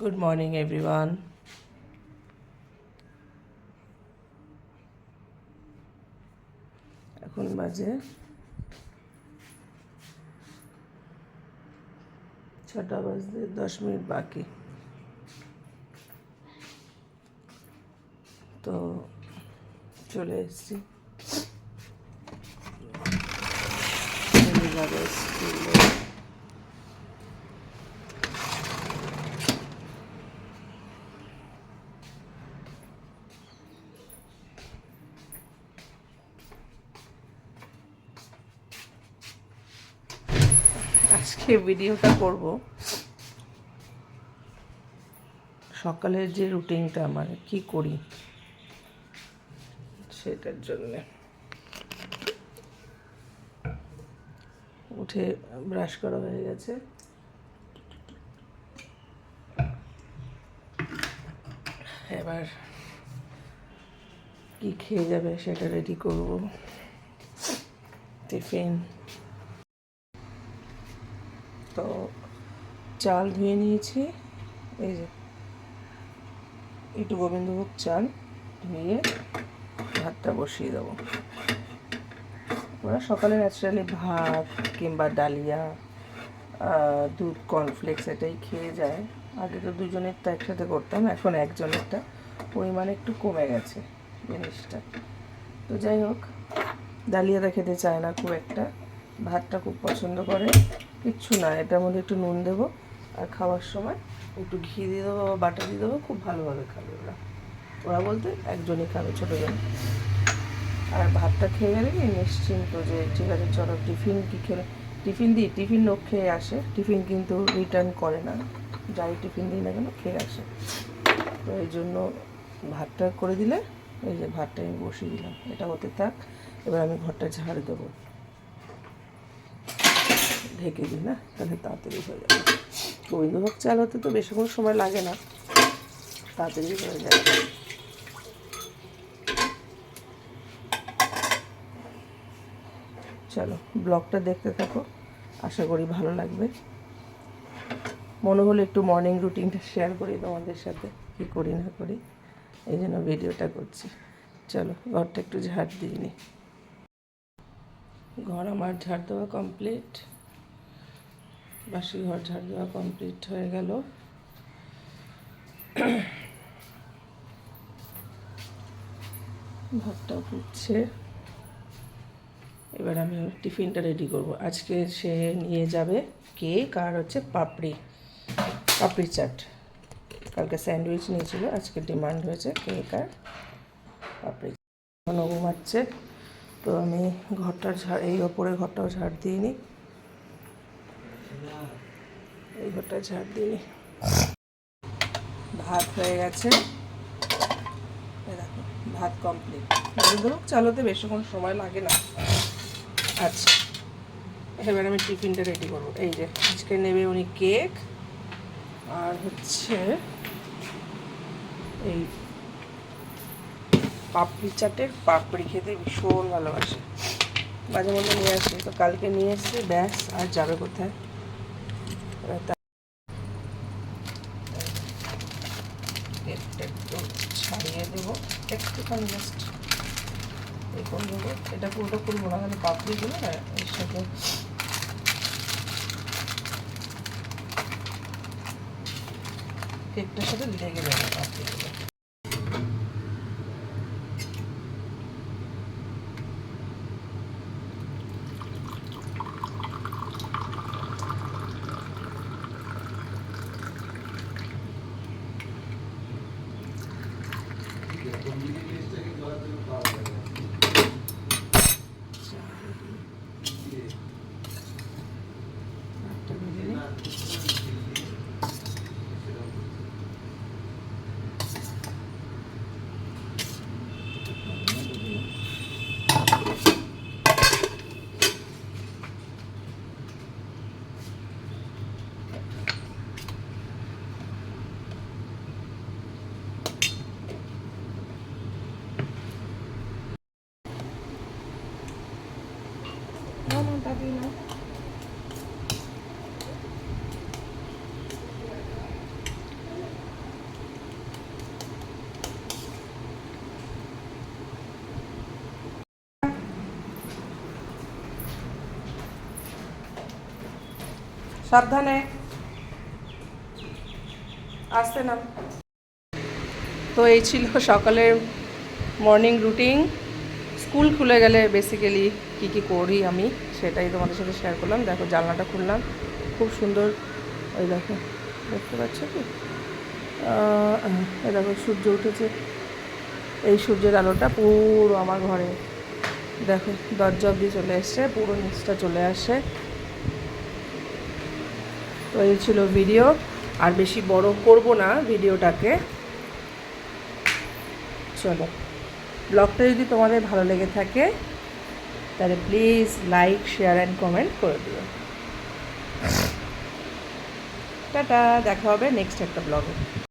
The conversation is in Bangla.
গুড মর্নিং এভরিওয়ান এখন বাজে ছটা বাজতে দশ মিনিট বাকি। তো চলে এসেছি। আজকে ভিডিওটা করব। সকালের যে রুটিনটা আমার, কি করি? সেটার জন্যে। উঠে ব্রাশ করা হয়ে গেছে। এবার কি খেয়ে যাবে সেটা রেডি করব। টিফিন। তো চাল ধুয়ে নিয়েছি। এই যে, একটু গোবিন্দভোগ চাল ধুয়ে ভাতটা বসিয়ে দেবো। ওরা সকালে ন্যাচারালি ভাত কিংবা ডালিয়া দুধ কর্নফ্লেক্স এটাই খেয়ে যায়। আগে তো দুজনেরটা একসাথে করতাম, এখন একজনেরটা পরিমাণ একটু কমে গেছে জিনিসটা। তো যাই হোক, ডালিয়াটা খেতে চায় না খুব একটা। ভাতটা খুব পছন্দ করে। কিচ্ছু না, এটার মধ্যে একটু নুন দেবো আর খাওয়ার সময় একটু ঘি দিয়ে দেবো বা বাটার দিয়ে দেবো, খুব ভালোভাবে খাবে ওরা। ওরা বলতে একজনই খাবে, ছোটোজন। আর ভাতটা খেয়ে গেলে কি নিশ্চিন্ত যে ঠিক আছে, চলো টিফিন কি খেলে, টিফিন দিই, টিফিন লোক খেয়ে আসে। টিফিন কিন্তু রিটার্ন করে না, যাই টিফিন দিই না কেন, খেয়ে আসে। তো এই জন্য ভাতটা করে দিলে, এই যে ভাতটা আমি বসিয়ে দিলাম, এটা হতে থাক। এবার আমি ঘরটা ঝাড় দেবো। ঢেকে দিই, না? তাহলে তাড়াতাড়ি হয়ে যাবে। গোবিন্দভোগ চাল হতে তো বেশিক্ষণ সময় লাগে না। তাড়াতাড়ি হয়ে যায় চলো, ব্লগটা দেখতে থাকো। আশা করি ভালো লাগবে। মনে হলো একটু মর্নিং রুটিনটা শেয়ার করি তোমাদের সাথে, কী করি না করি। এই জন্য ভিডিওটা করছি। চলো, ঘরটা একটু ঝাড় দিই নি। ঘর আমার ঝাড় দেওয়া কমপ্লিট বাসি ঘর ঝাড় দেওয়া কমপ্লিট হয়ে গেল। ভাতটা ফুটছে। এবার আমি টিফিনটা রেডি করব। আজকে সে নিয়ে যাবে কেক আর হচ্ছে পাপড়ি পাপড়ি চাট। কালকে স্যান্ডউইচ নিয়েছিল, আজকে ডিমান্ড হয়েছে কেক আর পাপড়ি। ও ঘুমাচ্ছে, তো আমি ঘরটা ঝাড় এই ওপরে ঘরটাও ঝাড় দিয়ে নিই। এই ঘরটা ঝাড় দিয়ে ভাত হয়ে গেছে। ভাত কমপ্লিট ধরো চালোতে বেশিক্ষণ সময় লাগে না। আচ্ছা এবার আমি টিফিনটা রেডি করব। এই যে, আজকে নেবে উনি কেক আর হচ্ছে এই পাপড়ি চাটের পাপড়ি খেতে ভীষণ ভালোবাসে। মাঝে মধ্যে নিয়ে আসি, তো কালকে নিয়ে এসছে, ব্যাস, আর যাবে কোথায়? এবার তা- একটু ছাড়িয়ে দেবো একটুখানি জাস্ট এই করে দেবো এটা পুরোটা খুলবো না তাহলে পাপড়িগুলো না এর সাথে কেকটার সাথে লেগে যাবে পাপড়িগুলো সাবধানে। আসতে না তো এই ছিল সকালের মর্নিং রুটিন স্কুল খুলে গেলে বেসিক্যালি কী কী করি আমি সেটাই তোমাদের সাথে শেয়ার করলাম। দেখো, জানলাটা খুললাম। খুব সুন্দর ওই দেখো, দেখতে পাচ্ছ কি? দেখো, সূর্য উঠেছে। এই সূর্যের আলোটা পুরো আমার ঘরে। দেখো, দরজা অব্দি চলে এসছে, পুরো নিচটা চলে আসে। তো এই ছিল ভিডিও আর বেশি বড় করব না ভিডিওটাকে। চলো, ব্লগটা যদি তোমাদের ভালো লেগে থাকে তাহলে please like share and comment করে দিও। টাটা দেখা হবে নেক্সট একটা ব্লগে